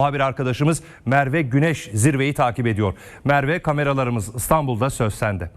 Muhabir arkadaşımız Merve Güneş zirveyi takip ediyor. Merve kameralarımız İstanbul'da söz sende.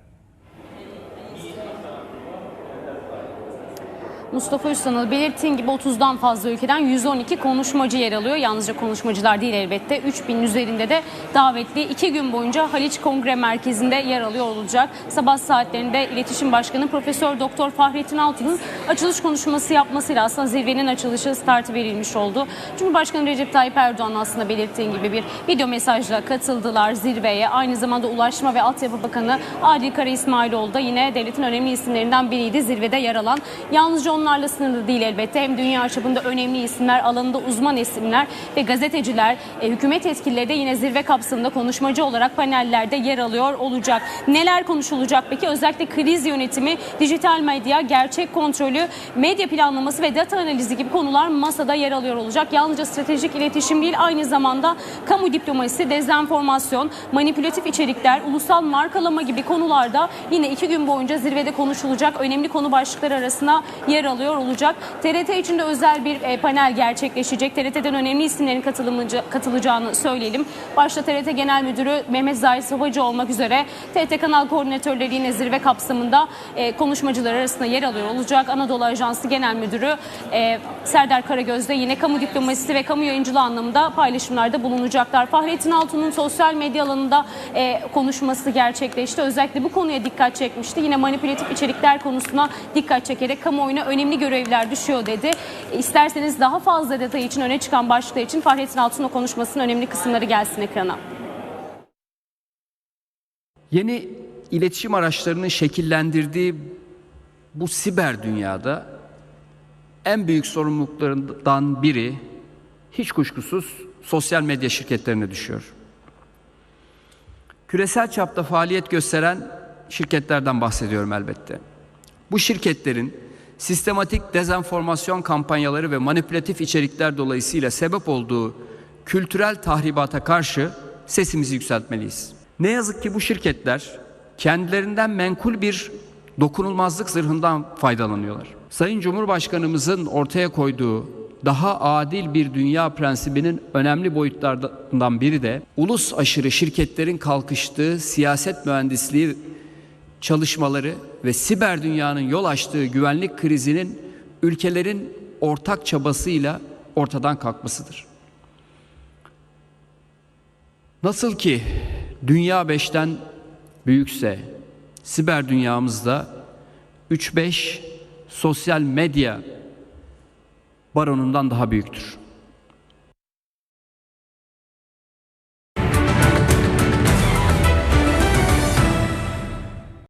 Mustafa Üstan'ın belirttiğin gibi 30'dan fazla ülkeden 112 konuşmacı yer alıyor. Yalnızca konuşmacılar değil elbette. 3000 üzerinde de davetli 2 gün boyunca Haliç Kongre Merkezi'nde yer alıyor olacak. Sabah saatlerinde İletişim Başkanı Profesör Doktor Fahrettin Altun'un açılış konuşması yapmasıyla aslında zirvenin açılışı startı verilmiş oldu. Cumhurbaşkanı Recep Tayyip Erdoğan aslında belirttiğin gibi bir video mesajla katıldılar zirveye. Aynı zamanda Ulaştırma ve Altyapı Bakanı Adil Kara İsmailoğlu da yine devletin önemli isimlerinden biriydi zirvede yer alan. Yalnızca onlarla sınırlı değil elbette. Hem dünya çapında önemli isimler, alanında uzman isimler ve gazeteciler, e, hükümet yetkilileri de yine zirve kapsamında konuşmacı olarak panellerde yer alıyor olacak. Neler konuşulacak peki? Özellikle kriz yönetimi, dijital medya, gerçek kontrolü, medya planlaması ve data analizi gibi konular masada yer alıyor olacak. Yalnızca stratejik iletişim değil aynı zamanda kamu diplomasisi, dezenformasyon, manipülatif içerikler, ulusal markalama gibi konularda yine iki gün boyunca zirvede konuşulacak önemli konu başlıkları arasında yer alıyor olacak. TRT için de özel bir e, panel gerçekleşecek. TRT'den önemli isimlerin katılacağını söyleyelim. Başta TRT Genel Müdürü Mehmet Zahid Sobacı olmak üzere TRT Kanal Koordinatörleri yine zirve kapsamında e, konuşmacılar arasında yer alıyor olacak. Anadolu Ajansı Genel Müdürü e, Serdar Karagöz de yine kamu diplomasisi ve kamu yayıncılığı anlamında paylaşımlarda bulunacaklar. Fahrettin Altun'un sosyal medya alanında e, konuşması gerçekleşti. Özellikle bu konuya dikkat çekmişti. Yine manipülatif içerikler konusuna dikkat çekerek kamuoyuna önemli görevler düşüyor dedi. E, İsterseniz daha fazla detay için öne çıkan başlıklar için Fahrettin Altun'un konuşmasının önemli kısımları gelsin ekrana. Yeni iletişim araçlarının şekillendirdiği bu siber dünyada en büyük sorumluluklarından biri hiç kuşkusuz sosyal medya şirketlerine düşüyor. Küresel çapta faaliyet gösteren şirketlerden bahsediyorum elbette. Bu şirketlerin sistematik dezenformasyon kampanyaları ve manipülatif içerikler dolayısıyla sebep olduğu kültürel tahribata karşı sesimizi yükseltmeliyiz. Ne yazık ki bu şirketler kendilerinden menkul bir dokunulmazlık zırhından faydalanıyorlar. Sayın Cumhurbaşkanımızın ortaya koyduğu daha adil bir dünya prensibinin önemli boyutlarından biri de ulus aşırı şirketlerin kalkıştığı siyaset mühendisliği çalışmaları ve siber dünyanın yol açtığı güvenlik krizinin ülkelerin ortak çabasıyla ortadan kalkmasıdır. Nasıl ki dünya beşten büyükse siber dünyamızda 3-5 sosyal medya baronundan daha büyüktür.